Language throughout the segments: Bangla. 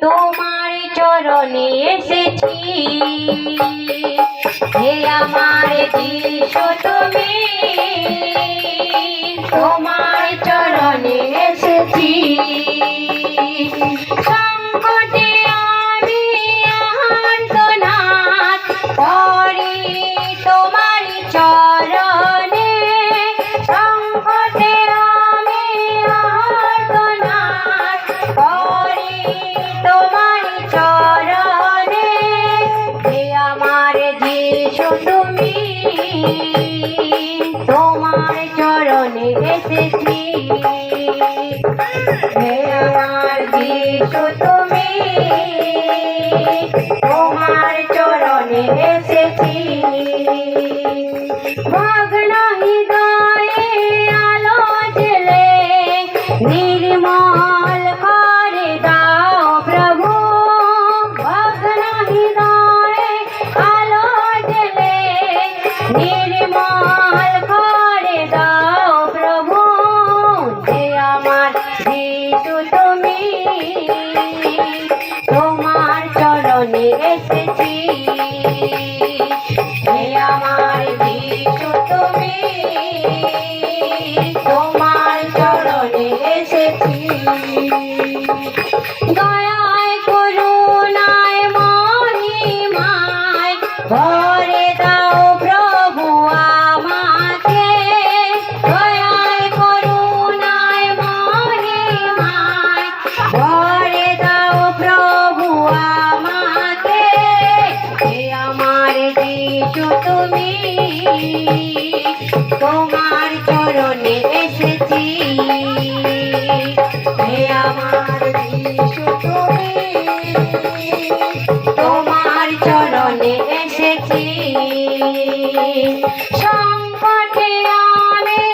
তোমার চরণে এসেছি। হে আমার যিশু তুমি তোমার চরণে এসেছি। যিশু তুমি তোমার চরণে এসেছি। হে আমার যিশু তুমি তোমার চরণে এসেছি। নির্মল করে দাও প্রভু যে আমার যিশু তোমার চরণে এসেছি, হে আমার তুমি তোমার চরণে এসেছি। সংকটে আমি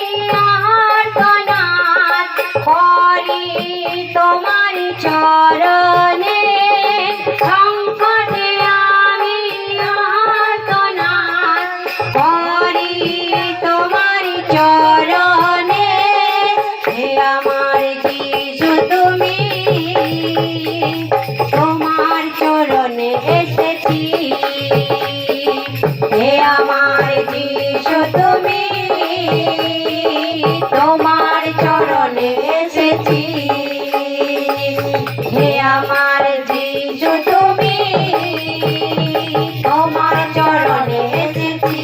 আর্তনাদ করি তোমার চরণে হে আমার তুমি। তোমার চরণে এসেছি।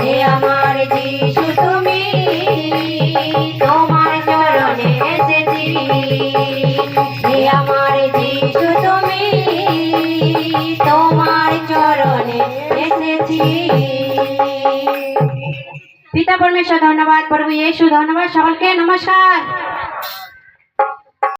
হে আমার তুমি তোমার চরণে এসেছি। হে আমার তুমি, তোমার চরণে এসেছি। পিতা পরমেশ্বর, ধন্যবাদ প্রভু ইয়েশু ধন্যবাদ সকলকে, নমস্কার।